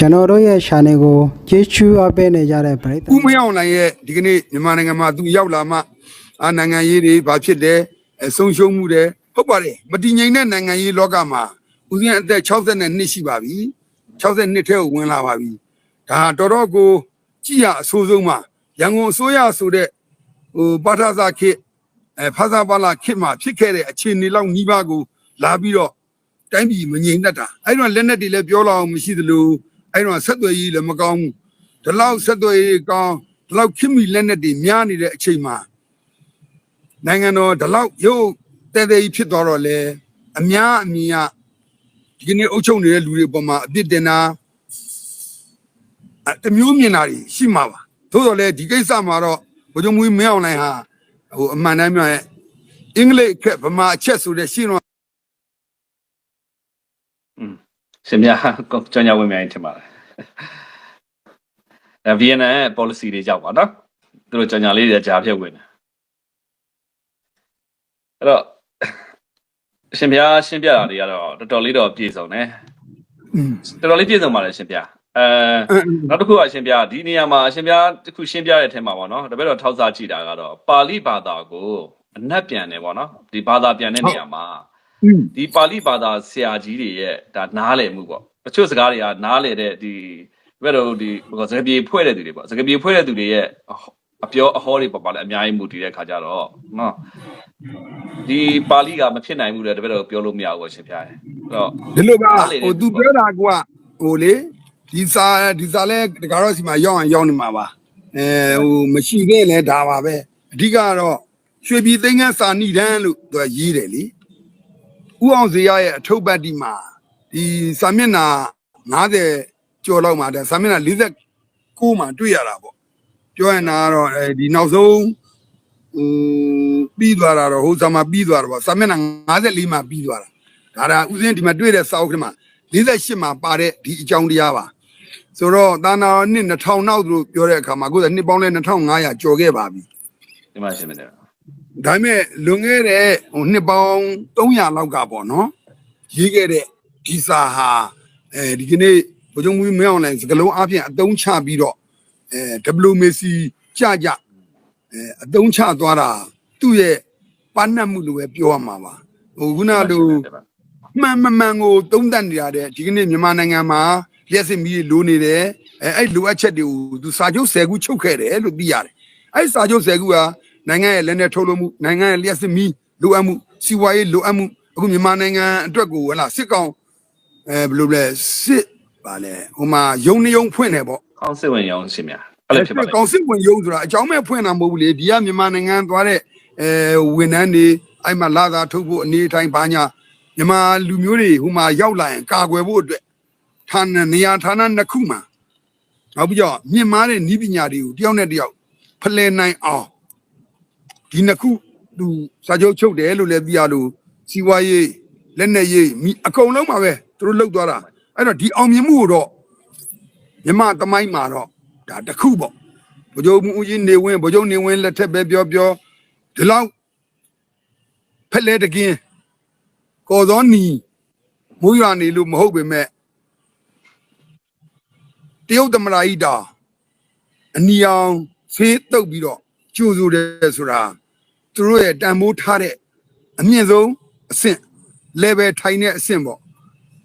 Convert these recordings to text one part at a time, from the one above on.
ကျွန်တော်တို့ရဲ့ channel ကိုကျေးဇူးအပ်ပေးနေကြတဲ့ပရိသတ်ဦးမင်းအောင်နိုင်ရဲ့ဒီကနေ့မြန်မာနိုင်ငံမှာသူရောက်လာမှအာနိုင်ငံရေးတွေဘာဖြစ်တယ်အဆုံးရှုံးမှုတွေဟုတ်ပါတယ်မတည်ငြိမ်တဲ့နိုင်ငံရေးလောကမှာဦးဇင်းအသက်62ရှိပါပြီ62ထဲကိုဝင်လာပါပြီဒါတော်တော်ကိုကြည်ရအဆိုးဆုံးမှာရန်ကုန်အစိုးရဆိုတဲ့ဟိုပါထသာခေတ်အဲဖာသာပါလာခေတ်မှာဖြစ်ခဲ့တဲ့အခြေအနေလောက်နှီးပါးကိုလာပြီးတော့တိုင်းပြည်မငြိမ်တတ်တာအဲ့တော့လက်နက်တွေလည်းပြောလောက်အောင်မရှိသလို အဲ့တော့ဆက်သွယ်ရေးလည်းမကောင်းဘူးဒီလောက်ဆက်သွယ်ရေးကောင်းဒီလောက်ခင်မီလက်နက်တွေများနေတဲ့အချိန်မှာနိုင်ငံတော်ဒီလောက်ရုပ်တဲတဲကြီးဖြစ်သွားတော့လေအများအမြင်ကဒီကနေ့အုပ်ချုပ်နေတဲ့လူတွေပေါ်မှာအပြစ်တင်တာအတစ်မျိုးမြင်တာတွေရှိမှာပါသို့တော်လည်းဒီကိစ္စမှာတော့ဘုံမွေးမင်းအောင်နိုင်ဟာဟိုအမှန်တမ်းပြောရင်အင်္ဂလိပ်အခက်ဗမာအချက်ဆိုတဲ့ရှင်းတော့ ရှင်များကြောင်ကြဝင်မြိုင်ထင်ပါတယ်အဲ VNN ရဲ့ policy တွေကြောက်ပါနော်သူတို့ကြောင်ကြလေးတွေကြားဖြတ်ဝင်တယ်အဲ့တော့ရှင်ပြားရှင်းပြတာတွေကတော့တော်တော်လေးတော့ပြည့်စုံတယ်တော်တော်လေးပြည့်စုံပါတယ်ရှင်ပြားအဲနောက်တစ်ခုကရှင်ပြားဒီနေရာမှာရှင်ပြားတစ်ခုရှင်းပြတဲ့အထက်မှာပေါ့နော်တပည့်တော်ထောက်စားကြည့်တာကတော့ပါဠိဘာသာကိုအနက်ပြန်တယ်ပေါ့နော်ဒီဘာသာပြန်တဲ့နေရာမှာ ဒီပါဠိဘာသာဆရာကြီးတွေရဲ့ဒါနားလည်မှုပေါ့တချို့စကားတွေကနားလည်တဲ့ဒီဘယ်လိုဒီဘယ်စကားပြေဖွဲ့တဲ့သူတွေပေါ့စကားပြေဖွဲ့တဲ့သူတွေရဲ့အပြောအဟောတွေပေါ့ပါလဲအများကြီးမူတည်တဲ့ခါကြတော့နော်ဒီပါဠိကမဖြစ်နိုင်ဘူးလေတပည့်တော်ပြောလို့မရဘူးပေါ့ရှင်ဖျားတယ်အဲ့တော့ဒီလိုပါနားလေတယ်ဟိုသူပြောတာကဟိုလေဒီစာဒီစာလဲတကားတော့စီမှာရောက်အောင်ရောက်နေမှာပါအဲဟိုမရှိသေးရင်လည်းဒါပါပဲအဓိကကတော့ရွှေပြည်သိန်းကန်းစာနိဒန်းလို့သူကရေးတယ်လေ ဥအောင်ဇေယျရဲ့အထုပ်ပတ်ဒီမှာဒီစာမျက်နှာ90ကျော်လောက်မှာဒါစာမျက်နှာ49မှာတွေ့ရတာပေါ့ပြောရင်တော့အဲဒီနောက်ဆုံးဟိုပြီးသွားတာတော့ဟိုစာမှာပြီးသွားတာပေါ့စာမျက်နှာ54မှာပြီးသွားတာဒါဒါဥစဉ်ဒီမှာတွေ့တဲ့စာအုပ်ထဲမှာ48မှာပါတဲ့ဒီအကြောင်းတရားပါဆိုတော့သာနာနှစ်2000နောက်သူတို့ပြောတဲ့အခါမှာအခုကနှစ်ပေါင်းလဲ2500ကျော်ခဲ့ပါပြီဒီမှာရှင်မတယ် ဒါပေမဲ့လွန်ခဲ့တဲ့ဟိုနှစ်ပေါင်း300လောက်ကပေါ့နော်ရေးခဲ့တဲ့ဒီစာဟာအဲဒီကနေ့ဘုံကျုံမူမင်းအောင်လိုင်းစကလုံးအပြင်အတုံးချပြီးတော့အဲ WMC ကြကြအဲအတုံးချသွားတာသူ့ရဲ့ပန်းနှတ်မှုလို့ပဲပြောရမှာပါဟိုခုနကလိုမှန်မမှန်ကိုသုံးသပ်နေရတဲ့ဒီကနေ့မြန်မာနိုင်ငံမှာလျှက်စစ်မီးလိုနေတယ်အဲအဲ့လိုအပ်ချက်တွေကိုသူစာချုပ်10ခုချုပ်ခဲ့တယ်လို့သိရတယ်အဲ့စာချုပ်10ခုက နိုင်ငံရဲ့လက်နက်ထုတ်လုပ်မှုနိုင်ငံရဲ့လျှက်စစ်မီးလိုအပ်မှုစီးပွားရေးလိုအပ်မှုအခုမြန်မာနိုင်ငံအတွက်ကိုဟလာစစ်ကောင်အဲဘယ်လိုလဲစစ်ပါလဲဟိုမှာယုံနေယုံဖွင့်တယ်ပေါ့ကောင်းစစ်ဝင်ရောင်းရှင်များအဲ့လိုဖြစ်ပါလေကောင်စစ်ဝင်ယုံဆိုတာအကြောင်းမဲ့ဖွင့်တာမဟုတ်ဘူးလေဒီကမြန်မာနိုင်ငံသွားတဲ့အဲဝန်ထမ်းတွေအဲ့မှာလာသာထုတ်ဖို့အနေအထိုင်ဘာညာမြန်မာလူမျိုးတွေဟိုမှာရောက်လာရင်ကာကွယ်ဖို့အတွက်ဌာနနေရာဌာနနှစ်ခုမှာနောက်ပြီးတော့မြင့်မားတဲ့ဤပညာတွေကိုတယောက်နဲ့တယောက်ဖလှယ်နိုင်အောင် ဒီနှစ်ခုသူစာချုပ်ချုပ်တယ်လို့လည်းသိရလို့စီးပွားရေးလက်နက်ရေးမိအကုန်လုံးပါပဲသူတို့လှုပ်သွားတာအဲ့တော့ဒီအောင်မြင်မှုကိုတော့မြမသမိုင်းမှာတော့ဒါတစ်ခုပေါ့ဗိုလ်ချုပ်မှုကြီးနေဝင်းဗိုလ်ချုပ်နေဝင်းလက်ထက်ပဲပြောပြောဒီလောက်ဖက်လဲတကင်းကော်စောနီမိုးရွာနေလို့မဟုတ်ပေမဲ့တရုတ်သမရာကြီးတာအနီအောင်ဖေးတုပ်ပြီးတော့ ကျိုးဆိုတယ်ဆိုတာသူတို့ရဲ့တန်မိုးထားတဲ့အမြင့်ဆုံးအဆင့် level ထိုင်တဲ့အဆင့်ပေါ့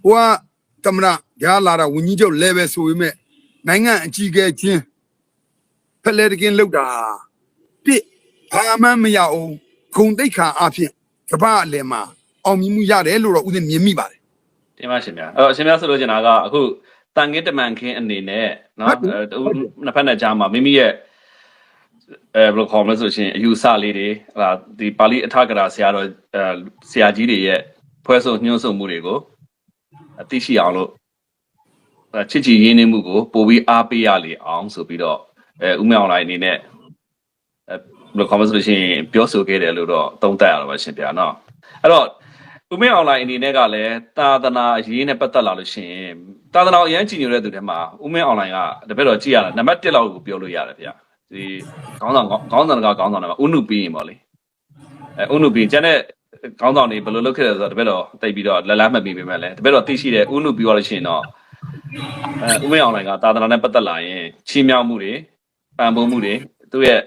ဟိုကသမရကြားလာတာဝင်းကြီးချုပ် level ဆိုပေမဲ့နိုင်ငံအကြီးအကဲချင်းဖက်လဲတကင်းလောက်တာတစ်ဘာမှမရအောင်ဂုံတိတ်ခါအဖြစ်ကပ္ပအလယ်မှာအောင်မြင်မှုရတယ်လို့တော့ဦးသိမြင်မိပါတယ်တင်ပါရှင်များအဲ့တော့ရှင်များဆိုလို့ချင်တာကအခုတန်ငင်းတမန်ခင်းအနေနဲ့နော်အဲတူနှစ်ဖက်နဲ့ကြားမှာမိမိရဲ့ အဲဘယ်လိုခေါ်မလဲဆိုရှင်အယူဆလေးတွေဟလာဒီပါဠိအထကရာဆရာတော်အဲဆရာကြီးတွေရဲ့ဖွဲ့ဆိုညှို့ဆိုမှုတွေကိုအသိရှိအောင်လို့အဲချစ်ကြည်ရင်းနှီးမှုကိုပို့ပြီးအားပေးရလေအောင်ဆိုပြီးတော့အဲဥမေအောင်လိုက်အနေနဲ့အဲဘယ်လိုခေါ်မလဲဆိုရှင်ပြောဆိုခဲ့တယ်လို့တော့သုံးသပ်ရတော့ပါရှင်ဗျာနော်အဲ့တော့ဦးမင်းအွန်လိုင်းအနေနဲ့ကလည်းသာသနာအရေးနဲ့ပတ်သက်လာလို့ရှိရင်သာသနာအရန်ကြည်ညိုတဲ့သူတွေမှာဦးမင်းအွန်လိုင်းကတပည့်တော်ကြည့်ရတာနံပါတ်1လောက်ကိုပြောလို့ရတယ်ဗျာ ဒီခေါင်းဆောင်ခေါင်းဆောင်ကခေါင်းဆောင်တယ်မှာဥနုပြီးရင်ပေါ့လေအဲဥနုပြီးကျန်တဲ့ခေါင်းဆောင်တွေဘယ်လိုလုပ်ခဲ့လဲဆိုတော့တပည့်တော်တိတ်ပြီးတော့လက်လန်းမှတ်ပြီးပြီမဲ့လဲတပည့်တော်သိရှိတဲ့ဥနုပြီးသွားလို့ရှိရင်တော့အဲဥမင်းအောင်လိုင်ကသာသနာနဲ့ပတ်သက်လာရင်ချီးမြှောက်မှုတွေပံ့ပိုးမှုတွေသူ့ရဲ့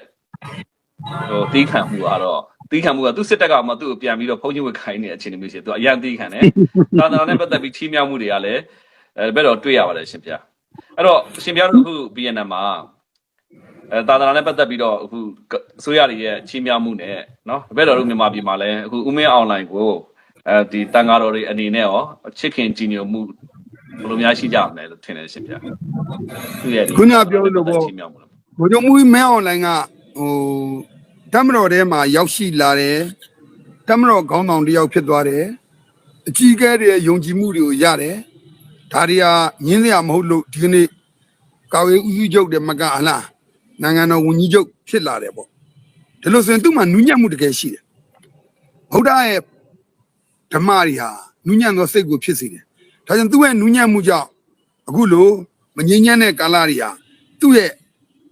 ဟိုတီးခံမှုကတော့တီးခံမှုကသူ့စစ်တပ်ကမှသူ့ကိုပြန်ပြီးတော့ဖုန်းချင်းဝတ်ခိုင်းနေတဲ့အခြေအနေမျိုးရှိတယ်သူကအရန်တီးခံတယ်သာသနာနဲ့ပတ်သက်ပြီးချီးမြှောက်မှုတွေကလည်းအဲဘက်တော့တွေ့ရပါတယ်ရှင်ဗျာအဲ့တော့ရှင်ဗျာတို့အခု BNN မှာ အဲသာသနာနဲ့ပတ်သက်ပြီးတော့အခုအစိုးရတွေရဲ့ချီးမြှောက်မှုနဲ့နော်တပည့်တော်တို့မြန်မာပြည်မှာလည်းအခုဥမင်းအွန်လိုင်းကိုအဲဒီတန်ဃာတော်တွေအနေနဲ့ရောချစ်ခင်ကြည်ညိုမှုဘယ်လိုများရှိကြမလဲလို့ထင်တယ်ရှင်ဗျာသူရဲ့ခုနပြောလို့ပေါ့ဘုံညမှုမင်းအွန်လိုင်းကဟိုတမတော်ထဲမှာရောက်ရှိလာတယ်တမတော်ခေါင်းဆောင်တယောက်ဖြစ်သွားတယ်အကြီးကဲတွေယုံကြည်မှုတွေကိုရတယ်ဒါတွေကညင်းစရာမဟုတ်လို့ဒီကနေ့ကာဝေးဦးကြီးချုပ်တယ်မကဟလား နိုင်ငံတော်ဝန်ကြီးချုပ်ဖြစ်လာတယ်ပေါ့ဒီလိုဆိုရင်သူ့မှာနူးညံ့မှုတကယ်ရှိတယ်ဗုဒ္ဓရဲ့ဓမ္မတွေဟာနူးညံ့သောစိတ်ကိုဖြစ်စေတယ်ဒါကြောင့်သူ့ရဲ့နူးညံ့မှုကြောင့်အခုလိုမငြိမ်းချမ်းတဲ့ကာလတွေဟာသူ့ရဲ့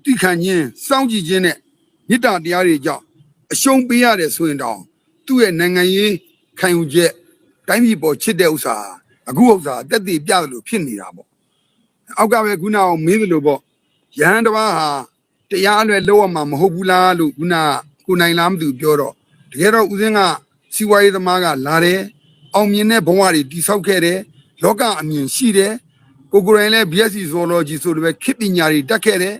တိခံခြင်းစောင့်ကြည့်ခြင်းနဲ့မေတ္တာတရားတွေကြောင့်အရှုံးပေးရတယ်ဆိုရင်တောင်သူ့ရဲ့နိုင်ငံရေးခံယူချက်တိုင်းပြည်ပေါ်ချစ်တဲ့ဥစ္စာအခုဥစ္စာတက်တည်ပြတယ်လို့ဖြစ်နေတာပေါ့အောက်ကပဲခုနအောင်မေးတယ်လို့ပေါ့ရဟန်းတစ်ပါးဟာ တရားအလွယ်လောက်ရမှာမဟုတ်ဘူးလားလို့ခုနကကိုနိုင်လားမသူပြောတော့တကယ်တော့ဦးစင်းကစီဝါရေးသမားကလာတယ်အောင်မြင်တဲ့ဘဝတွေတိဆောက်ခဲ့တယ်လောကအမြင်ရှိတယ်ကိုကိုယ်တိုင်လည်း BSc Zoology ဆိုလိုပဲခေတ်ပညာတွေတက်ခဲ့တယ်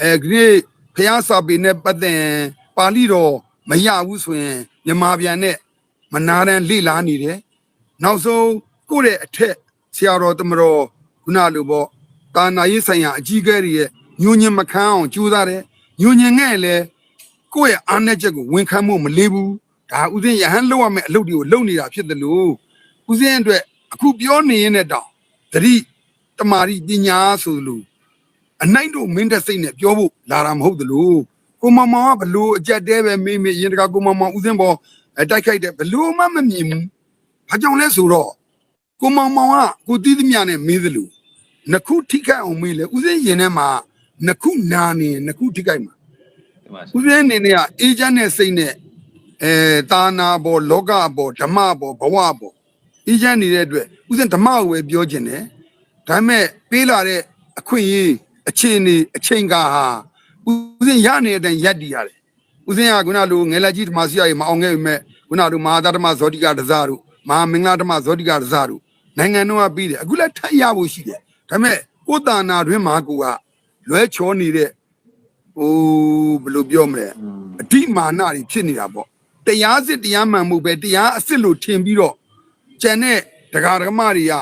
အဲဒီနေ့ဖျားစာပေနဲ့ပတ်သက်ရင်ပါဠိတော်မရဘူးဆိုရင်မြန်မာပြန်နဲ့မနာတန်လေ့လာနေတယ်နောက်ဆုံးကိုယ့်ရဲ့အထက်ဆရာတော်တမတော်ခုနလိုပေါ့တာနာရေးဆိုင်ရာအကြီးအကဲတွေရဲ့ ညဉ့်ညင်မခံအောင်ကြိုးစားတယ်ညဉ့်ညင်ငဲ့လဲကိုယ့်ရဲ့အားနည်းချက်ကိုဝန်ခံမှုမလေးဘူးဒါဥစဉ်ရဟန်းလောက်ရမယ့်အလုပ်တွေကိုလုပ်နေတာဖြစ်တယ်လို့ဥစဉ်အတွက်အခုပြောနေရတဲ့တောင်သတိတမာရီပညာဆိုလို့အနိုင်တို့မင်းတဲ့စိတ်နဲ့ပြောဖို့လာတာမဟုတ်သလိုကိုမမောင်ကဘလို့အကြက်တဲပဲမေးမေးရင်တကကိုမမောင်ဦးစင်းပေါ်အတိုက်ခိုက်တယ်ဘလို့မှမမြင်ဘူးဘာကြောင့်လဲဆိုတော့ကိုမမောင်ကကိုတီးသမျှနဲ့မေးသလိုနှစ်ခုထိခိုက်အောင်မေးလေဦးစင်းရင်ထဲမှာ နှစ်ခုနာနေရင်နှစ်ခုထိခိုက်မှာဒီမှာဦးစင်းအနေနဲ့ကအေဂျင့်နဲ့စိတ်နဲ့အဲတာနာပေါ်လောကပေါ်ဓမ္မပေါ်ဘဝပေါ်အေဂျင့်နေတဲ့အတွက်ဦးစင်းဓမ္မကိုပဲပြောခြင်းတယ်ဒါပေမဲ့ပေးလာတဲ့အခွင့်အရေးအခြေအနေအချိန်ကာဟာဦးစင်းရနေတဲ့အတိုင်းရက်တည်ရတယ်ဦးစင်းကခုနလိုငယ်လက်ကြီးဓမ္မစီရရေမအောင်ခဲ့ပေမဲ့ခုနလိုမဟာသတ္တမဇောတိကတစားတို့မဟာမင်္ဂလာဓမ္မဇောတိကတစားတို့နိုင်ငံတော်ကပြီးတယ်အခုလည်းထပ်ရဖို့ရှိတယ်ဒါပေမဲ့ကိုယ်တာနာတွင်မှာကိုက လွဲချောနေတဲ့ဟိုဘယ်လိုပြောမလဲอืมအဓိမာနတွေဖြစ်နေတာပေါ့တရားစစ်တရားမှန်မှုပဲတရားအစ်စ်လို့ထင်ပြီးတော့ကျန်တဲ့ဒကာဒကမတွေက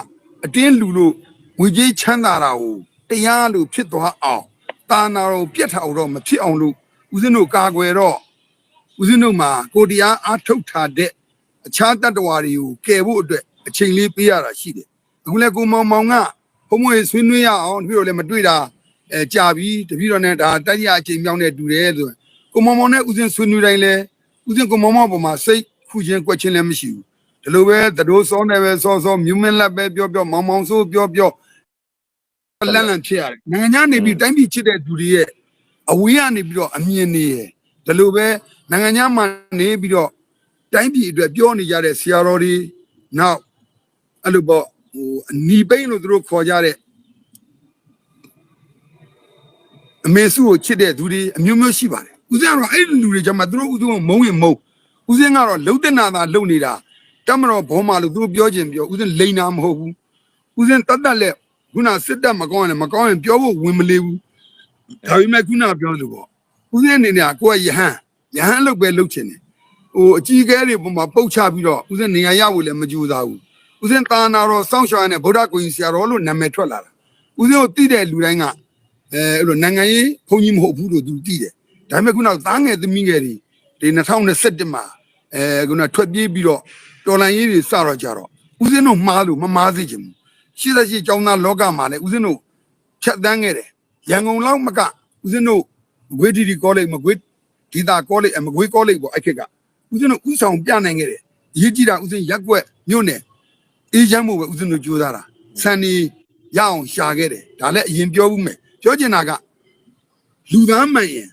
အတင်းလူလို့ငွေကြေးချမ်းသာတာကိုတရားလို့ဖြစ်သွားအောင်တာနာတော်ပြတ်ထောင်တော့မဖြစ်အောင်လို့ဦးဇင်းတို့ကာကွယ်တော့ဦးဇင်းတို့မှာကိုတရားအားထုတ်ထားတဲ့အခြားတတ္တဝါတွေကိုကယ်ဖို့အတွက်အချိန်လေးပေးရတာရှိတယ်အခုလဲကိုမောင်မောင်ကဘုံမွေဆွေးနွေးရအောင်တပည့်တော်လည်းမတွေ့တာ အဲကြာပြီတပည့်တော်နဲ့ဒါတတိယအချိန်မြောင်းတဲ့တူတယ်ဆိုကိုမောင်မောင်နဲ့ဦးစင်းဆွေးနွေးတိုင်းလဲဦးစင်းကိုမောင်မောင်ပေါ်မှာစိတ်ခုချင်းကွက်ချင်းလည်းမရှိဘူးဒီလိုပဲသတို့စောနေပဲစောစောမြူးမင်းလက်ပဲပြောပြောမောင်မောင်ဆိုးပြောပြောလန့်လန့်ဖြစ်ရတယ်နိုင်ငံခြားနေပြီးတိုင်းပြည်ချစ်တဲ့သူတွေရဲ့အဝေးကနေပြီးတော့အမြင်နေရဒီလိုပဲနိုင်ငံခြားမှာနေပြီးတော့တိုင်းပြည်အတွက်ပြောနေကြတဲ့ဆရာတော်တွေနောက်အဲ့လိုပေါ့ဟိုအနီပိန်းလို့သူတို့ခေါ်ကြတဲ့ အမေစုကိုချစ်တဲ့သူတွေအမျိုးမျိုးရှိပါတယ်။ဦးဇင်းကတော့အဲ့ဒီလူတွေကြမှာသူတို့ဦးဇင်းကိုမုန်းရင်မုန်း။ဦးဇင်းကတော့လှုပ်တဲ့နာသာလှုပ်နေတာတမတော်ဘောမာလို့သူတို့ပြောခြင်းပြောဦးဇင်းလိန်တာမဟုတ်ဘူး။ဦးဇင်းတတ်တတ်လက်ခုနစစ်တပ်မကောင်းရင်မကောင်းရင်ပြောဖို့ဝင်မလေးဘူး။ဒါပေမဲ့ခုနပြောလို့ပေါ့။ဦးဇင်းအနေနဲ့ကကိုယ်ကယဟန်ယဟန်လုပ်ပဲလုပ်ချင်တယ်။ဟိုအကြီးအကဲတွေပုံမှာပုတ်ချပြီးတော့ဦးဇင်းနေရာရဖို့လည်းမကြိုးစားဘူး။ဦးဇင်းတာနာတော်စောင့်ရှောက်ရတဲ့ဗုဒ္ဓကိုကြီးဆရာတော်လို့နာမည်ထွက်လာတာ။ဦးဇင်းကိုတိတဲ့လူတိုင်းက အဲအဲ့လိုနိုင်ငံရေးဘုံကြီးမဟုတ်ဘူးလို့သူသိတယ်ဒါပေမဲ့ခုနကသားငယ်သမီးငယ်တွေဒီ2021မှာအဲခုနထွက်ပြေးပြီးတော့တော်လန်ရေးတွေစတော့ကြတော့ဦးဇင်းတို့မှားလို့မမှားစေချင်ဘူးရှိသရှိကျောင်းသားလောကမှာလည်းဦးဇင်းတို့ဖြတ်တန်းခဲ့တယ်ရန်ကုန်လောက်မကဦးဇင်းတို့မကွေးတီတီကောလိပ်မကွေးဒီတာကောလိပ်အမကွေးကောလိပ်ပေါ့အဲ့ခက်ကဦးဇင်းတို့ဥဆောင်ပြနိုင်ခဲ့တယ်အရေးကြီးတာဦးဇင်းရက်ွက်မြို့နယ်အေးချမ်းမှုပဲဦးဇင်းတို့ကြိုးစားတာစံနေရအောင်ရှာခဲ့တယ်ဒါလည်းအရင်ပြောဘူးမယ် ပြောချင်တာကလူသားမှန်ရင်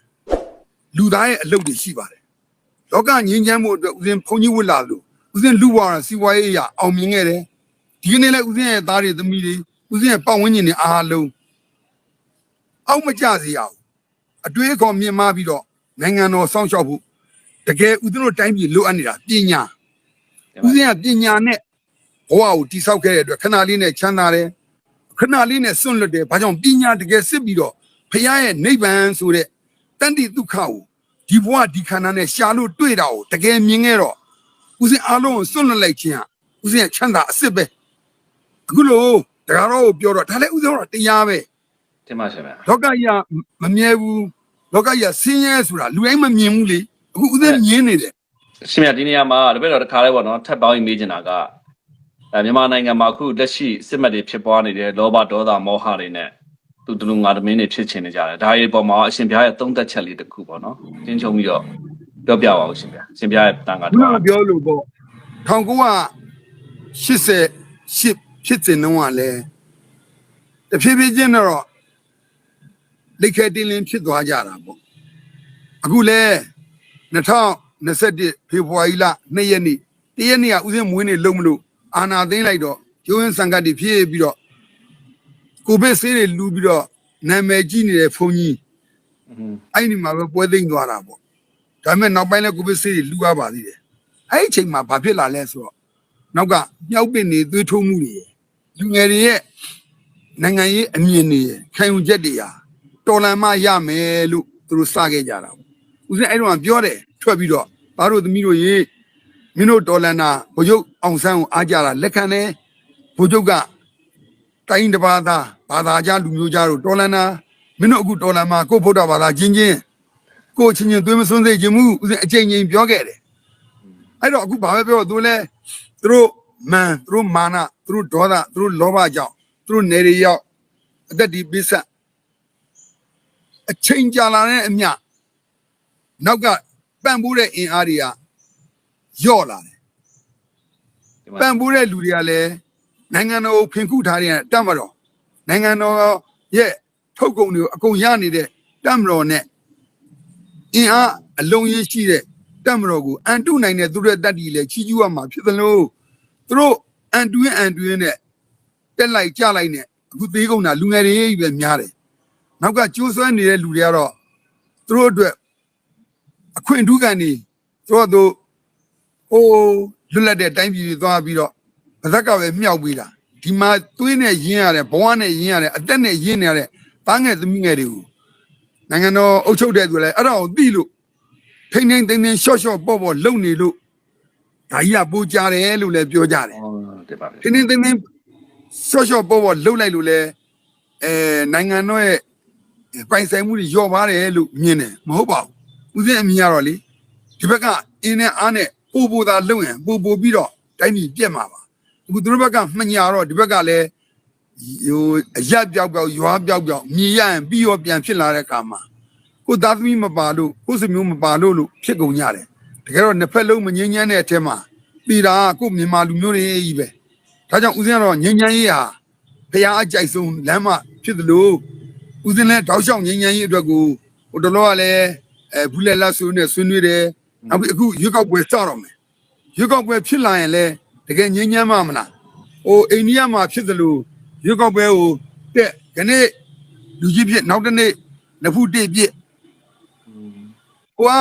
လူသားရဲ့အလုပ်တွေရှိပါတယ်။လောကငြိမ်းချမ်းမှုအတွက်ဦးဇင်းဘုန်းကြီးဝတ်လာလို့ဦးဇင်းလူဘွားရစီဝါရေးအရာအောင်မြင်ခဲ့တယ်။ဒီကနေ့လည်းဦးဇင်းရဲ့သားတွေသမီးတွေဦးဇင်းရဲ့ပတ်ဝန်းကျင်တွေအားလုံးအောက်မကျစေရအောင်အတွေးအခေါ်မြင်မာပြီးတော့နိုင်ငံတော်စောင့်ရှောက်ဖို့တကယ်ဦးဇင်းတို့တိုင်းပြည်လိုအပ်နေတာပညာဦးဇင်းကပညာနဲ့ဘဝကိုတိဆောက်ခဲ့တဲ့အတွက်ခဏလေးနဲ့ချမ်းသာတယ် ခဏလေးနဲ့စွန့်လွတ်တယ်ဘာကြောင့်ပညာတကယ်စစ်ပြီးတော့ဖခင်ရဲ့နိဗ္ဗာန်ဆိုတဲ့တန်တိဒုက္ခကိုဒီဘဝဒီခန္ဓာနဲ့ရှာလို့တွေ့တာကိုတကယ်မြင်ခဲ့တော့ဦးဇင်းအားလုံးကိုစွန့်လွတ်လိုက်ခြင်းကဦးဇင်းရဲ့ချမ်းသာအစစ်ပဲအခုလို့တရားတော်ကိုပြောတော့ဒါလည်းဦးဇင်းတို့တရားပဲတင်ပါရှင်ဗျာလောကကြီးကမမြဲဘူးလောကကြီးကဆင်းရဲဆိုတာလူတိုင်းမမြင်ဘူးလေအခုဦးဇင်းမြင်နေတယ်ရှင်မြတ်ဒီနေရာမှာတပည့်တော်တစ်ခါလဲပေါ့နော်ထပ်ပေါင်းရေးမေးချင်တာက အဲမြန်မာနိုင်ငံမှာအခုလက်ရှိစစ်မှတ်တွေဖြစ်ပွားနေတဲ့လောဘဒေါသမောဟတွေနဲ့သူတို့လူငါသမင်းတွေဖြစ်ချင်နေကြတယ်ဒါရေးပေါ်မှာအရှင်ဘုရားရဲ့သုံးသက်ချက်လေးတစ်ခုပေါ့နော်ကျင်းချုံပြီးတော့ပြောပြပါဦးရှင်ဗျာရှင်ဘုရားရဲ့တန်ခါခုတော်နကပြောလို့ပေါ့1988ဖြစ်စဉ်တုန်းကလည်းတဖြည်းဖြည်းချင်းတော့လက်ခဲတင်းလင်းဖြစ်သွားကြတာပေါ့အခုလဲ2021ဖေဖော်ဝါရီလ2ရက်နေ့တရက်နေ့ကဦးစင်းမွေးနေ့လုံးမလို့ အာနာသိမ်းလိုက်တော့ရိုးရင်းစံကတ်တွေဖြည့်ပြီးတော့ကိုဗစ်ဆေးတွေလူပြီးတော့နာမည်ကြီးနေတဲ့ဖုန်ကြီးอืมအဲ့ဒီမှာပဲပွဲသိမ်းသွားတာပေါ့ဒါပေမဲ့နောက်ပိုင်းလဲကိုဗစ်ဆေးတွေလူရပါသေးတယ်အဲ့ဒီအချိန်မှာဘာဖြစ်လာလဲဆိုတော့နောက်ကမြောက်ပင်နေသွေးထိုးမှုတွေရယ်လူငယ်တွေရဲ့နိုင်ငံရေးအမြင်တွေရယ်ခံယူချက်တွေဟာတော်လန်မှရမယ်လို့သူတို့စခဲ့ကြတာပေါ့ဦးစင်းအဲ့တော့ကပြောတယ်ထွက်ပြီးတော့ဘာလို့သမီးတို့ရေ မင်းတို့တော်လန်တာဘုချုပ်အောင်ဆန်းကိုအားကြတာလက်ခံတယ်ဘုချုပ်ကတိုင်းတစ်ပါးသားဘာသာကြလူမျိုးကြတို့တော်လန်နာမင်းတို့အခုတော်လန်မှာကိုယ့်ဗုဒ္ဓဘာသာချင်းချင်းကိုယ့်ချင်းချင်းသွေးမစွန်းစေခြင်းမူဦးဇင်းအချိန်ချင်းပြောခဲ့တယ်အဲ့တော့အခုဘာပဲပြောသူလဲသူတို့မန်သူတို့မာနသူတို့ဒေါသသူတို့လောဘကြောင့်သူတို့နေရရောက်အသက်ဒီပိစ္ဆအချိန်ကြာလာတဲ့အမျှနောက်ကပံ့ပိုးတဲ့အင်အားတွေက ယော့လာတယ်ဒီမှာပံ့ပိုးတဲ့လူတွေကလည်းနိုင်ငံတော်ကိုဖင်ခုထားတဲ့တတ်မတော်နိုင်ငံတော်ရဲ့ထုတ်ကုန်တွေကိုအကုန်ရနေတဲ့တတ်မတော်နဲ့အင်အားအလုံးကြီးရှိတဲ့တတ်မတော်ကိုအန်တုနိုင်တဲ့သူတို့ရဲ့တတ်တီလည်းချီးကျူးရမှာဖြစ်သလိုသူတို့အန်တွင်းအန်တွင်းနဲ့တက်လိုက်ကြလိုက်နဲ့အခုသေးကုန်တာလူငယ်တွေကြီးပဲများတယ်နောက်ကကျိုးဆွဲနေတဲ့လူတွေကတော့သူတို့အတွက်အခွင့်အထူးခံနေသူတို့တို့ ဟိုလွတ်လပ်တဲ့တိုင်းပြည်တွေသွားပြီးတော့ဗဇက်ကပဲမြောက်ပေးတာဒီမှာသွေးနဲ့ရင်းရတယ်ဘဝနဲ့ရင်းရတယ်အသက်နဲ့ရင်းနေရတဲ့သားငယ်သမီးငယ်တွေကိုနိုင်ငံတော်အုပ်ချုပ်တဲ့သူလည်းအဲ့ဒါကိုသိလို့ထိန်းထိန်းသိမ်းသိမ်းရှော့ရှော့ပေါ့ပေါ့လုပ်နေလို့ဒါကြီးကပိုးကြတယ်လို့လည်းပြောကြတယ်အော်တင်ပါထိန်းထိန်းသိမ်းသိမ်းရှော့ရှော့ပေါ့ပေါ့လုပ်လိုက်လို့လည်းအဲနိုင်ငံတော်ရဲ့ပိုင်ဆိုင်မှုတွေလျော့ပါတယ်လို့မြင်တယ်မဟုတ်ပါဘူးဦးစင်းအမြင်ကတော့လေဒီဘက်ကအင်းနဲ့အားနဲ့ ပို့ပို့သာလုံရင်ပို့ပို့ပြီးတော့တိုင်းပြည်ပြက်မှာပါအခုသူတို့ဘက်ကမှညာတော့ဒီဘက်ကလည်းဟိုအရက်ပြောက်ပြောက်ရွာပြောက်ပြောက်မြည်ရရင်ပြီးရောပြန်ဖြစ်လာတဲ့အခါမှာကိုသားသမီးမပါလို့ကိုစမျိုးမပါလို့လို့ဖြစ်ကုန်ကြတယ်တကယ်တော့နှစ်ဖက်လုံးမငြင်းညမ်းတဲ့အထက်မှာပြည်တာကကိုမြန်မာလူမျိုးတွေကြီးပဲဒါကြောင့်ဦးဇင်းကတော့ငြင်းညမ်းရေးဟာဖရာအကြိုက်ဆုံးလမ်းမဖြစ်သလိုဦးဇင်းလည်းတောက်လျှောက်ငြင်းညမ်းရေးအတွက်ကိုဟိုတလောကလည်းအဲဘူးလက်လက်ဆိုးနဲ့ဆွေးနွေးတယ် နောက်ပြီးအခုရွက်ောက်ပွဲစတော့မယ်ရွက်ောက်ပွဲဖြစ်လာရင်လည်းတကယ်ငြင်းညမ်းမှမလားဟိုအိန္ဒိယမှာဖြစ်သလိုရွက်ောက်ပွဲကိုတက်ခနေ့လူကြီးဖြစ်နောက်တစ်နေ့နဖူးတိပြစ်ဟိုက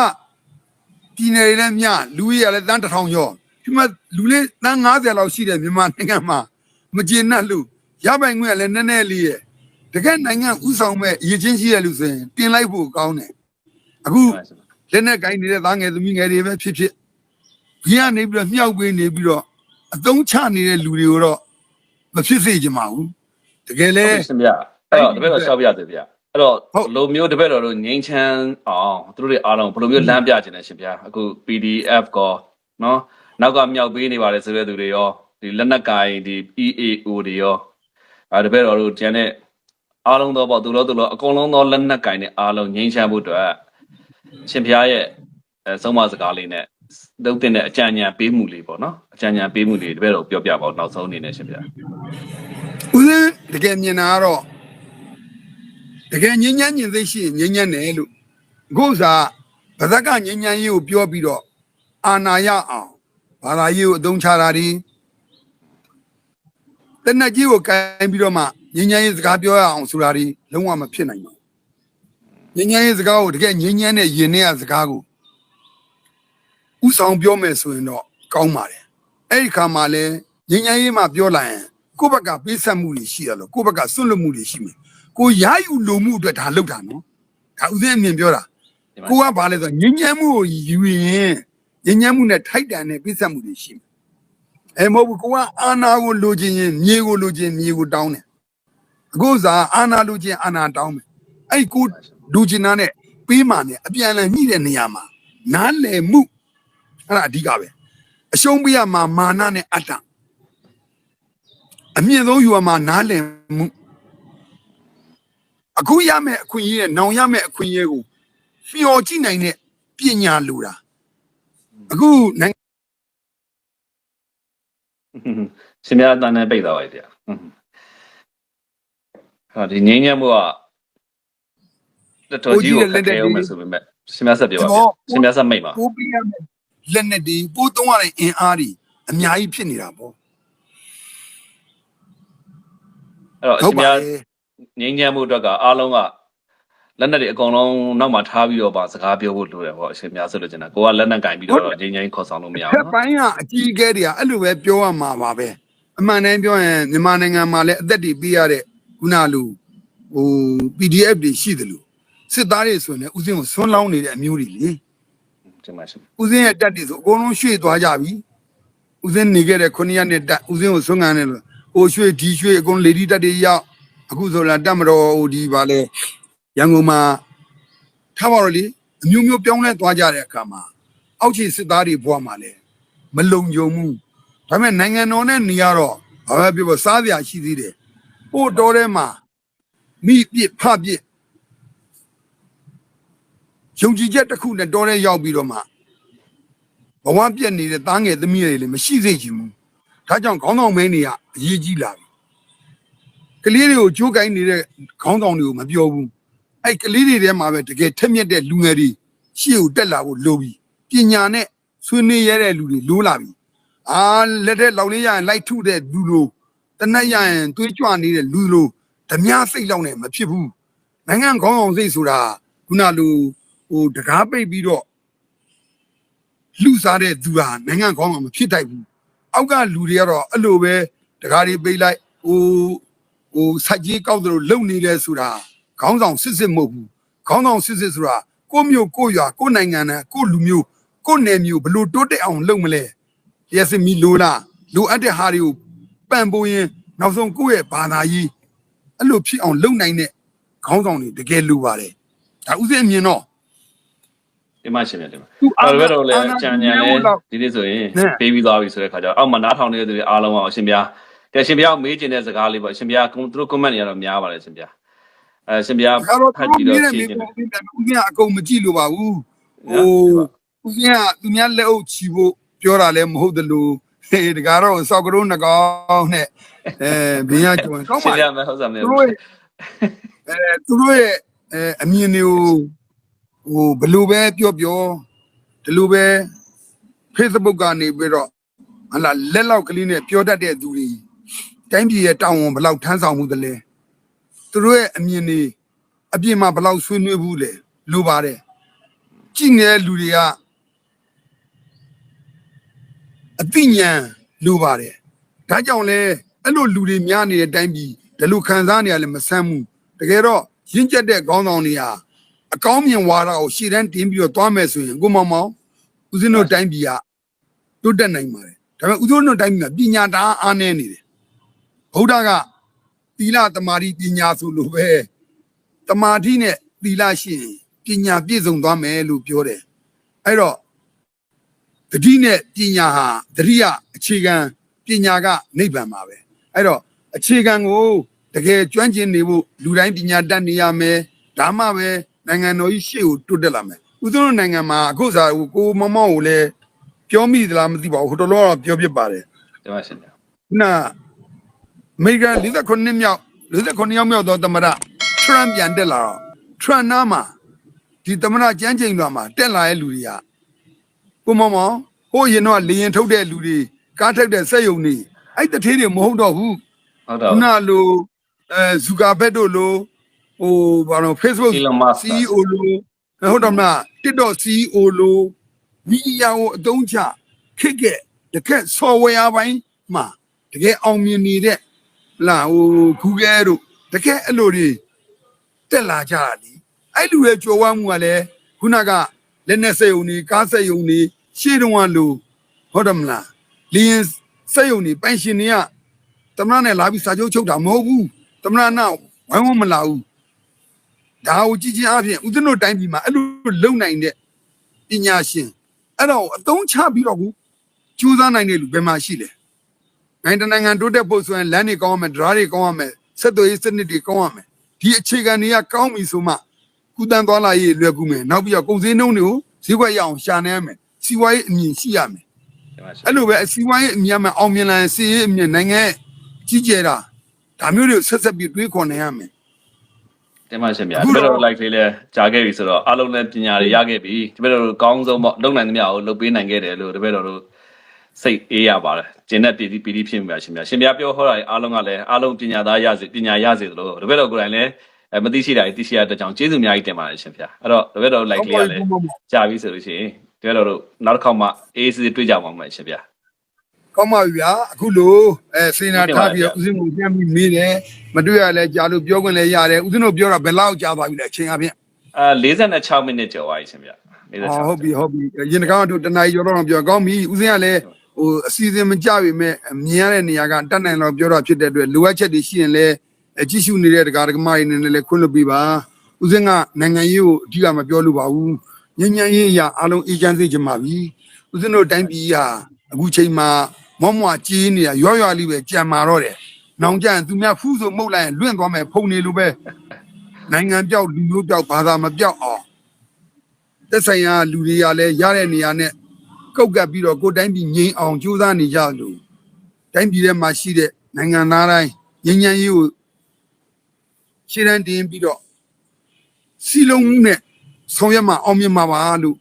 ပြည်နယ်တွေလည်းမြလူကြီးရလည်းတန်းတစ်ထောင်ကျော်ဒီမှာလူလေးတန်း90လောက်ရှိတယ်မြန်မာနိုင်ငံမှာမကျေနပ်လို့ရပိုင်ခွင့်ကလည်းနည်းနည်းလေးရဲ့တကယ်နိုင်ငံဥဆောင်မဲ့အရေးချင်းရှိရလို့ဆိုရင်တင်လိုက်ဖို့ကောင်းတယ်အခု လက်နဲ့ကိုင်းနေတဲ့သားငယ်သမီးငယ်တွေပဲဖြစ်ဖြစ်ဘီကနေပြီးတော့မြှောက်ပေးနေပြီးတော့အသုံးချနေတဲ့လူတွေကိုတော့မဖြစ်စေချင်ပါဘူးတကယ်လဲဟုတ်ရှင်ဗျအဲ့တော့တပည့်တော်ရှောက်ပြတယ်ဗျအဲ့တော့ဟုတ်ဘယ်လိုမျိုးတပည့်တော်တို့ငိမ့်ချမ်းအောင်သူတို့တွေအားလုံးဘယ်လိုမျိုးလမ်းပြခြင်းလဲရှင်ဗျအခု PDF ကောနော်နောက်ကမြောက်ပေးနေပါတယ်ဆိုတဲ့သူတွေရောဒီလက်နက်ကိုင်ဒီ EAO တွေရောအဲတပည့်တော်တို့ကျန်တဲ့အားလုံးတော့ပေါ့သူတို့သူတို့အကုန်လုံးသောလက်နက်ကိုင်တဲ့အားလုံးငိမ့်ချမ်းဖို့အတွက် ရှင်ဘုရားရဲ့အဲဆုံးမစကားလေးနဲ့လုပ်တဲ့အကြံဉာဏ်ပေးမှုလေးပေါ့နော်အကြံဉာဏ်ပေးမှုလေးတပည့်တော်ပြောပြပါဦးနောက်ဆုံးအနေနဲ့ရှင်ဗျာဦးစင်းတကယ်မြင်တာကတော့တကယ်ငြင်းညမ်းညင်သိရှိရင်ငြင်းညမ်းတယ်လို့အခုဥစားဗဇက်ကငြင်းညမ်းရေးကိုပြောပြီးတော့အာနာရအောင်ဘာသာရေးကိုအသုံးချတာဒီတနက်ကြီးကိုကိုင်ပြီးတော့မှငញ្ញမ်းရေးစကားပြောရအောင်ဆိုတာဒီလုံးဝမဖြစ်နိုင်ပါဘူး ငញ្ញမ်းရေးစကားကိုတကယ်ငញ្ញမ်းတဲ့ယင်တဲ့စကားကိုဥဆောင်ပြောမယ်ဆိုရင်တော့ကောင်းပါတယ်အဲ့ဒီခါမှာလဲငញ្ញမ်းရေးမှပြောလိုက်ရင်ကိုယ့်ဘက်ကပေးဆက်မှုတွေရှိရလို့ကိုယ့်ဘက်ကစွန့်လွတ်မှုတွေရှိမယ်ကိုရယူလိုမှုအတွက်ဒါလောက်တာနော်ဒါဥစဉ်အမြင်ပြောတာ ဒီမှာ ကိုကဘာလဲဆိုတော့ငញ្ញမ်းမှုကိုယူရင်ငញ្ញမ်းမှုနဲ့ထိုက်တန်တဲ့ပေးဆက်မှုတွေရှိမယ်အဲမဟုတ်ဘူးကိုကအာနာကိုလိုချင်ရင်မြေကိုလိုချင်မြေကိုတောင်းတယ်အခုစားအာနာလိုချင်အာနာတောင်းမယ်အဲ့ကို လိုချင်တာနဲ့ပေးမှနဲ့အပြန်အလှန်ညှိတဲ့နေရာမှာနားလည်မှုအဲ့ဒါအဓိကပဲအရှုံးပေးရမှာမာနနဲ့အတ္တအမြင့်ဆုံးယူရမှာနားလည်မှုအခုရမယ့်အခွင့်အရေးနဲ့နောင်ရမယ့်အခွင့်အရေးကိုဖျော်ကြည့်နိုင်တဲ့ပညာလိုတာအခုနိုင်ငံရှင်များတန်နဲ့ပိတ်သွားပါပြီတရားဟာဒီငင်းညံ့မှုက တော်တော်ကြီးကိုခက်ခဲအောင်မယ်ဆိုပေမဲ့ရှင်များဆက်ပြောပါဗျာရှင်များဆက်မိတ်ပါပိုးပြရမယ့်လက်နဲ့ဒီပိုးသုံးရတဲ့အင်အားတွေအများကြီးဖြစ်နေတာပေါ့အဲ့တော့ရှင်များငင်းညံ့မှုအတွက်ကအားလုံးကလက်နက်တွေအကုန်လုံးနောက်မှာထားပြီးတော့ပါစကားပြောဖို့လိုတယ်ပေါ့အရှင်များဆက်လို့ကျင်တာကိုကလက်နက်ကင်ပြီးတော့ငင်းညံ့ခေါ်ဆောင်လို့မရဖဘူးက်ပိုင်းကအကြီးအကဲတွေကအဲ့လိုပဲပြောရမှာပါပဲအမှန်တမ်းပြောရင်မြန်မာနိုင်ငံမှာလည်းအသက်တွေပေးရတဲ့ခုနလိုဟို PDF တွေရှိတယ်လို့ စစ်သားတွေဆိုရင်လည်းဥစဉ်ကိုဆွန်းလောင်းနေတဲ့အမျိုးတွေလေဒီမှာရှင်ဦးစင်းရဲ့တက်တွေဆိုအကုန်လုံးရွှေ့သွားကြပြီဦးစင်းနေခဲ့တဲ့ခုနှစ်ရက်နဲ့တက်ဦးစင်းကိုဆွမ်းခံတယ်လို့ဟိုရွှေ့ဒီရွှေ့အကုန်လေဒီတက်တွေရောက်အခုဆိုလာတက်မတော်ဟိုဒီပါလေရန်ကုန်မှာထားပါတော့လေအမျိုးမျိုးပြောင်းလဲသွားကြတဲ့အခါမှာအောက်ခြေစစ်သားတွေဘဝမှာလေမလုံခြုံဘူးဒါပေမဲ့နိုင်ငံတော်နဲ့နေရတော့ဘာပဲပြောပါစားစရာရှိသေးတယ်ဟိုတော်ထဲမှာမိပြစ်ဖပြစ် ယုံကြည်ချက်တစ်ခုနဲ့တော်ထဲရောက်ပြီးတော့မှဘဝပြက်နေတဲ့သားငယ်သမီးတွေလည်းမရှိစေချင်ဘူး။ဒါကြောင့်ခေါင်းဆောင်မင်းတွေကအရေးကြီးလာပြီ။ကလေးတွေကိုကြိုးကိုင်းနေတဲ့ခေါင်းဆောင်တွေကိုမပြောဘူး။အဲ့ကလေးတွေထဲမှာပဲတကယ်ထက်မြက်တဲ့လူငယ်တွေရှေ့ကိုတက်လာဖို့လိုပြီ။ပညာနဲ့ဆွေးနွေးရတဲ့လူတွေလိုလာပြီ။အာလက်ထက်လောက်လေးရရင်လိုက်ထုတဲ့လူလိုတနက်ရရင်သွေးကြွနေတဲ့လူလိုဓမြစိတ်လောက်နဲ့မဖြစ်ဘူး။နိုင်ငံခေါင်းဆောင်စိတ်ဆိုတာခုနလို ဟိုတကားပိတ်ပြီးတော့လူစားတဲ့သူဟာနိုင်ငံခေါင်းမှာမဖြစ်တတ်ဘူးအောက်ကလူတွေကတော့အဲ့လိုပဲတကားတွေပိတ်လိုက်ဟိုဟိုစိုက်ကြီးကောက်တယ်လို့လုံနေတယ်ဆိုတာခေါင်းဆောင်စစ်စစ်မဟုတ်ဘူးခေါင်းဆောင်စစ်စစ်ဆိုတာကိုယ့်မျိုးကိုယ့်ရွာကိုယ့်နိုင်ငံနဲ့ကိုယ့်လူမျိုးကိုယ့်နယ်မျိုးဘလို့တိုးတက်အောင်လုပ်မလဲရစမီလိုလားလိုအပ်တဲ့ဟာတွေကိုပံ့ပိုးရင်နောက်ဆုံးကိုယ့်ရဲ့ဘာသာရေးအဲ့လိုဖြစ်အောင်လုပ်နိုင်တဲ့ခေါင်းဆောင်တွေတကယ်လိုပါတယ်ဒါဥစဉ်မြင်တော့ ဒီမှာရှင်မြတ်ဒီမှာသူအာအဲ့ဏာတော့လည်းအာဏာကြံကြံမြလဲင်ဖို့တော့ဒီနေ့ဆိုရင်နဲ့ပေးပြီးသွားပြီဆိုတဲ့ခါကျတော့အောက်မှာနားထောင်နေတဲ့သူတွေအားလုံးအောင်အရှင်ဗျာကဲရှင်ဗျာမေးချင်တဲ့စကားလေးပေါ့အရှင်ဗျာသူတို့ comment တွေကတော့များပါတယ်ရှင်ဗျာအဲရှင်ဗျာဒါတော့ဖတ်သူပြီးတို့တော့မြင်ဖြေတဲ့ချင်တယ်မြေပုံပြီးတယ်ဦးကြီးကအကုန်မကြည့်လို့ပါဘူးဟိုဦးကြီးကသူများလက်အုပ်ချီဖို့ပြောတာလည်းမဟုတ်တယ်လို့ဟေးတကားတော့စောက်ကရုံးနှကောင်နဲ့အဲဘင်းရကျွန်းကောင်းရှပါင်လေပြမယ်ဟုတ်စမ်းမယ်သူတို့ရဲ့အဲသူတို့ရဲ့အဲအမြင်တွေကို ဟိုဘယ်လိုပဲပြောပြောဒီလိုပဲ Facebook ကနေပြီးတော့ဟလာလက်လောက်ကလေးနဲ့ပြောတတ်တဲ့သူတွေတိုင်းပြည်ရဲ့တောင်းဝန်ဘယ်လောက်ထမ်းဆောင်မှုသလဲသူတို့ရဲ့အမြင်တွေအပြင်မှာဘယ်လောက်ဆွေးနွေးဘူးလဲလိုပါတယ်ကြည့်နေတဲ့လူတွေကအသိဉာဏ်လိုပါတယ်ဒါကြောင့်လဲအဲ့လိုလူတွေများနေတဲ့အတိုင်းပြည်ဒီလိုခံစားနေရလဲမဆမ်းဘူးတကယ်တော့ရင့်ကျက်တဲ့ခေါင်းဆောင်တွေဟာ အကောင်းမြင်ဝါဒကိုရှေ့တန်းတင်ပြီးတော့သွားမယ်ဆိုရင်ကိုမောင်မောင်ဦးဇင်းတို့တိုင်းပြည်ကတိုးတက်နိုင်ပါတယ်ဒါပေမဲ့ဦးဇင်းတို့တိုင်းပြည်ကပညာတအားအားနည်းနေတယ်ဗုဒ္ဓကသီလသမာဓိပညာဆိုလိုပဲတမာဓိနဲ့သီလရှိရင်ပညာပြည့်စုံသွားမယ်လို့ပြောတယ်အဲ့တော့တတိနဲ့ပညာဟာတတိယအခြေခံပညာကနိဗ္ဗာန်ပါပဲအဲ့တော့အခြေခံကိုတကယ်ကျွမ်းကျင်နေဖို့လူတိုင်းပညာတတ်နေရမယ်ဒါမှပဲ နိုင်ငံတော်ကြီးရှေ့ကိုတိုးတက်လာမယ်ဦးဇင်းတို့နိုင်ငံမှာအခုစားကိုမမောင်ကိုလည်းပြောမိသလားမသိပါဘူးဟိုတော်တော်တော့ပြောပြပါတယ်ဒီမှာရှင်ပြခုနအမေရိကန်49နှစ်မြောက်49ရောက်မြောက်သောသမ္မတထရန့်ပြန်တက်လာတော့ထရန့်နားမှာဒီသမ္မတကျန်းကျင်လွှာမှာတက်လာတဲ့လူတွေကကိုမောင်မောင်ဟိုရင်တော့လေရင်ထုတ်တဲ့လူတွေကားထုတ်တဲ့စက်ယုံတွေအဲ့တထေးတွေမဟုတ်တော့ဘူးဟုတ်တော့ခုနလိုအဲဇူကာဘက်တို့လို ဟိုဘာလို့ Facebook Elon Musk CEO လိုဟုတ်တယ်မလား TikTok CEO လိုမီဒီယာကိုအသုံးချခက်ခဲ့တကက် software ဘိုင်းမှာတကယ်အောင်မြင်နေတဲ့လာဟို Google တို့တကယ်အဲ့လိုတွေတက်လာကြတာလीအဲ့လူရဲ့ကြော်ဝမ်းမှုကလည်းခုနကလက်နဲ့စက်ယုံနေကားစက်ယုံနေရှေ့တုန်းကလိုဟုတ်တယ်မလားလင်းစက်ယုံနေပိုင်ရှင်တွေကသမဏနဲ့လာပြီးစာချုပ်ချုပ်တာမဟုတ်ဘူးသမဏနာဝိုင်းဝန်းမလာဘူး ဒါကိုကြည့်ချင်းအပြင်ဦးဇင်းတို့တိုင်းပြည်မှာအဲ့လိုလုံနိုင်တဲ့ပညာရှင်အဲ့တော့အသုံးချပြီးတော့ကူကြိုးစားနိုင်တဲ့လူဘယ်မှာရှိလဲနိုင်ငံတစ်နိုင်ငံတိုးတက်ဖို့ဆိုရင်လမ်းတွေကောင်းရမယ်ဒရားတွေကောင်းရမယ်ဆက်သွယ်ရေးစနစ်တွေကောင်းရမယ်ဒီအခြေခံတွေကကောင်းပြီဆိုမှကုသန်းသွားလာရေးလွယ်ကူမယ်နောက်ပြီးတော့ကုန်စည်နှုန်းတွေကိုဈေးကွက်ရအောင်ရှာနေရမယ်စီးပွားရေးအမြင်ရှိရမယ်တင်ပါရှင်အဲ့လိုပဲအစီအဝိုင်းရဲ့အမြင်မှအောင်မြင်လာရင်စီးရေးအမြင်နိုင်ငံရဲ့ကြီးကျယ်တာဒါမျိုးတွေကိုဆက်ဆက်ပြီးတွေးခေါ်နေရမယ် တင်ပါရှင်ဗျာအခုဒီတော့ဘက်တော့ like လေးလဲကြားခဲ့ပြီဆိုတော့အားလုံးလည်းပညာတွေရခဲ့ပြီဒီဘက်တော့ကောင်းဆုံးပေါ့လုံနိုင်သမျှကိုလုပ်ပေးနိုင်ခဲ့တယ်လို့ဒီဘက်တော့တို့စိတ်အေးရပါတယ်ကျင်းတဲ့ပြည်တီပြည်တီဖြစ်မှာရှင်ဗျာရှင်ဗျာပြောဟောတာအားလုံးကလည်းအားလုံးပညာသားရစေပညာရစေသလိုဒီဘက်တော့ကိုယ်တိုင်လည်းအဲမသိရှိတာတွေသိရှိရတဲ့ကြောင့်ကျေးဇူးအများကြီးတင်ပါတယ်ရှင်ဗျာအဲ့တော့ဒီဘက်တော့ like လေးကလည်းကြာပြီဆိုလို့ရှိရင်ဒီဘက်တော့တို့နောက်တစ်ခေါက်မှအေးစစ်တွေ့ကြပါမယ်ရှင်ဗျာ ကောင်းပါပြီဗျာအခုလိုအဲစေနာထားပြီးတော့ဦးစင်းကိုပြန်ပြီးမေးတယ်မတွေ့ရလဲကြာလို့ပြောခွင့်လဲရတယ်ဦးစင်းတို့ပြောတာဘယ်လောက်ကြာပါပြီလဲအချိန်အပြင်အဲ46မိနစ်ကျော်ပါပြီရှင်ဗျာဟောဟုတ်ပြီဟုတ်ပြီရင်တကားတို့တနားရီကျော်တော့ပြောကောင်းပြီဦးစင်းကလည်းဟိုအစီအစဉ်မကြပြီမဲ့မြင်ရတဲ့နေရာကတတ်နိုင်တော့ပြောတော့ဖြစ်တဲ့အတွက်လိုအပ်ချက်တွေရှိရင်လည်းအကြည့်ရှုနေတဲ့တရားဓမ္မတွေနဲ့လည်းခွင့်လွှတ်ပေးပါဦးစင်းကနိုင်ငံရေးကိုအဓိကမပြောလို့ပါဘူးညဉ့်ညဉ့်ရေးအရာအားလုံးအေဂျင့်စီချင်ပါပြီဦးစင်းတို့တိုင်းပြည်ဟာအခုချိန်မှာ မောမွာကြီးနေတာရွရွလေးပဲကြံမာတော့တယ်နောင်ကြရင်သူများဖူးဆိုမှုတ်လိုက်ရင်လွင့်သွားမယ်ဖုန်နေလိုပဲနိုင်ငံပြောက်လူမျိုးပြောက်ဘာသာမပြောက်အောင်သက်ဆိုင်ရာလူတွေကလည်းရတဲ့နေရာနဲ့ကောက်ကပ်ပြီးတော့ကိုယ်တိုင်းပြည်ငြိမ်အောင်ကြိုးစားနေကြလို့တိုင်းပြည်ထဲမှာရှိတဲ့နိုင်ငံသားတိုင်းငြိမ်းချမ်းရေးကိုရှင်းတန်းတင်ပြီးတော့စီလုံးမှုနဲ့ဆောင်ရွက်မှာအောင်မြင်မှာပါလို့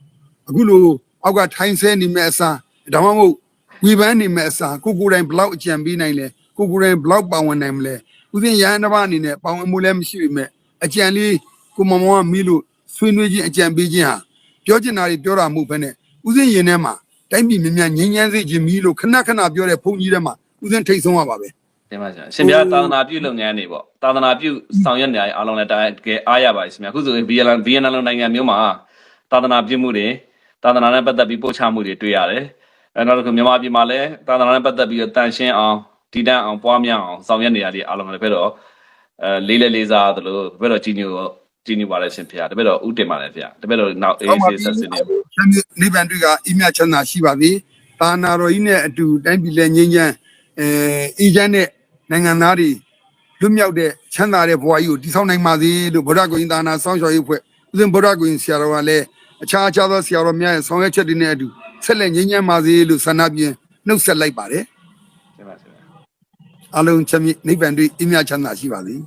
အခုလိုအောက်ကထိုင်းဆဲနေမဲ့အစားဒါမှမဟုတ် ဝေဖန်နေမဲ့အစားကိုကိုယ်တိုင်ဘလောက်အကြံပေးနိုင်လဲကိုကိုယ်တိုင်ဘလောက်ပါဝင်နိုင်မလဲဥစဉ်ရဟန်းတစ်ပါးအနေနဲ့ပါဝင်မှုလည်းမရှိပေမဲ့အကြံလေးကိုမမောင်ကမီးလို့ဆွေးနွေးခြင်းအကြံပေးခြင်းဟာပြောချင်တာတွေပြောတာမဟုတ်ဘဲနဲ့ဥစဉ်ရင်ထဲမှာတိုင်းပြည်မြင်မြန်ငြိမ်းချမ်းစေခြင်းမီးလို့ခဏခဏပြောတဲ့ဘုန်းကြီးထဲမှာဥစဉ်ထိတ်ဆုံးရပါပဲတင်ပါရှင်ရှင်ဗျာသာသနာပြုလုပ်ငန်းတွေပေါ့သာသနာပြုဆောင်ရွက်နေရအားလုံးလည်းတကယ်အားရပါတယ်ရှင်ဗျာအခုဆိုရင် VNL VNL နိုင်ငံမျိုးမှာသာသနာပြုမှုတွေသာသနာနဲ့ပတ်သက်ပြီးပို့ချမှုတွေတွေ့ရတယ် အဲနောက်တစ်ခုမြန်မာပြည်မှာလည်းသာသနာနဲ့ပတ်သက်ပြီးတော့တန်ရှင်းအောင်တည်တံ့အောင်ပွားများအောင်ဆောင်ရွက်နေရတဲ့အားလုံးလည်းပဲတော့အဲလေးလေးလေးစားသလိုဘယ်တော့ကြီးညိုကြီးညိုပါလဲရှင်ဖေ။တပည့်တော်ဥတင်ပါလေဖေ။တပည့်တော်နောက်အေးဆေးဆက်စနေချမ်းမြေနိဗ္ဗာန်တွေ့ကအင်းမြတ်ချမ်းသာရှိပါသည်သာနာတော်ကြီးနဲ့အတူတိုင်းပြည်လည်းငြိမ်းချမ်းအဲအေဂျင့်နဲ့နိုင်ငံသားတွေလွတ်မြောက်တဲ့ချမ်းသာတဲ့ဘဝကြီးကိုတည်ဆောက်နိုင်ပါစေလို့ဗုဒ္ဓဂုဏ်သာနာဆောင်းလျှော်ရေးဖွဲ့ဥစဉ်ဗုဒ္ဓဂုဏ်ဆရာတော်ကလည်းအခြားအခြားသောဆရာတော်များရဲ့ဆောင်ရွက်ချက်တွေနဲ့အတူ ဆက်လက်ငြိမ်းချမ်းပါစေလို့ဆန္ဒပြနှုတ်ဆက်လိုက်ပါတယ်တင်ပါရှင်။အလုံးချမ်းမြေနိဗ္ဗာန်တွေ့အင်းမြတ်ချမ်းသာရှိပါသည်